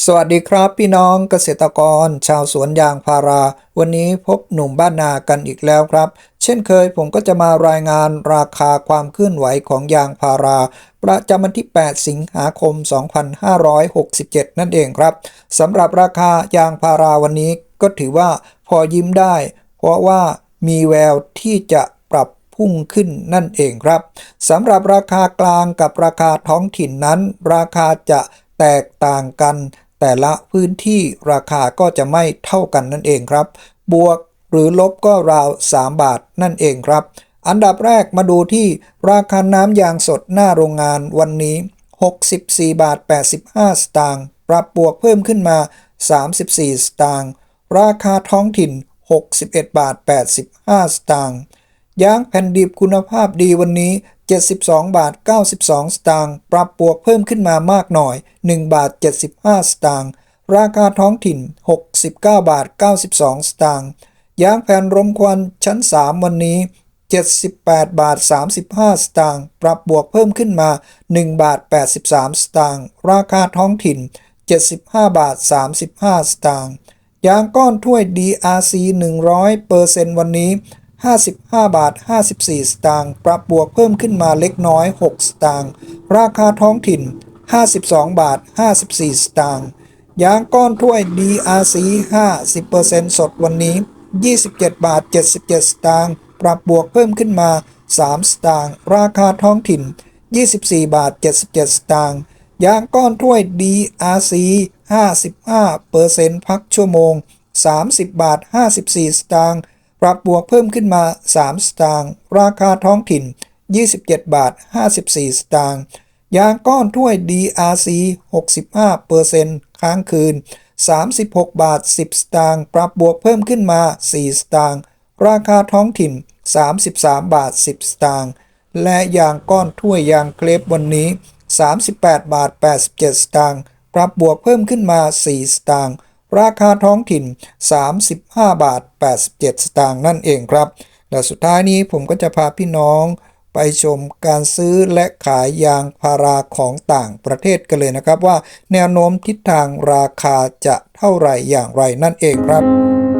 สวัสดีครับพี่น้องเกษตรกร ชาวสวนยางพารา วันนี้พบหนุ่มบ้านนากันอีกแล้วครับ เช่นเคยผมก็จะมารายงานราคาความเคลื่อนไหวของยางพารา ประจำวันที่ 8 สิงหาคม 2567 นั่นเองครับสำหรับราคายางพาราวันนี้ก็ถือว่าพอยิ้มได้ เพราะว่ามีแววที่จะปรับพุ่งขึ้นนั่นเองครับสำหรับราคากลางกับราคาท้องถิ่นนั้น ราคาจะ แตกต่างกัน แต่ละพื้นที่ราคาก็จะไม่เท่ากันนั่นเองครับ บวกหรือลบก็ราว 3 บาทนั่นเองครับ อันดับแรกมาดูที่ราคาน้ำยางสดหน้าโรงงานวันนี้ 64 บาท 85 สตางค์ปรับบวกเพิ่มขึ้นมา 34 สตางค์ราคาท้องถิ่น 61 บาท 85 สตางค์ยางแผ่นดิบคุณภาพดีวันนี้ 72 บาท 92 สตางค์ ปรับบวกเพิ่มขึ้นมามากหน่อย 1 บาท 75 สตางค์ ราคาท้องถิ่น 69 บาท 92 สตางค์ ยางแผ่นรมควันชั้น 3 วันนี้ 78 บาท 35 สตางค์ ปรับบวกเพิ่มขึ้นมา 1 บาท 83 สตางค์ ราคาท้องถิ่น 75 บาท 35 สตางค์ ยางก้อนถ้วย DRC 100%วันนี้ 55 บาท 54 สตางค์ปรับบวกเพิ่มขึ้นมาเล็กน้อย 6 สตางค์ราคาท้องถิ่น 52 บาท 54 สตางค์ยางก้อนถ้วย DRC 50%สดวันนี้ 27 บาท 77 สตางค์ปรับบวกเพิ่มขึ้นมา 3 สตางค์ราคาท้องถิ่น 24 บาท 77 สตางค์ยางก้อนถ้วย DRC 55%พักชั่วโมง 30 บาท 54 สตางค์ ปรับบวกเพิ่มขึ้นมา 3 สตางค์ราคาท้องถิ่น 27 บาท 54 สตางค์ยางก้อนถ้วย DRC 65%ค้างคืน 36 บาท 10 สตางค์ปรับบวกเพิ่มขึ้นมา 4 สตางค์ราคาท้องถิ่น 33 บาท 10 สตางค์และยางก้อนถ้วยยางเคลปวันนี้ 38 บาท 87 สตางค์ปรับบวกเพิ่มขึ้นมา 4 สตางค์ ราคาท้องถิ่น 35 บาท 87 สตางค์นั่นเองครับ และสุดท้ายนี้ผมก็จะพาพี่น้องไปชมการซื้อและขายยางพาราของต่างประเทศกันเลยนะครับ ว่าแนวโน้มทิศทางราคาจะเท่าไหร่อย่างไรนั่นเองครับ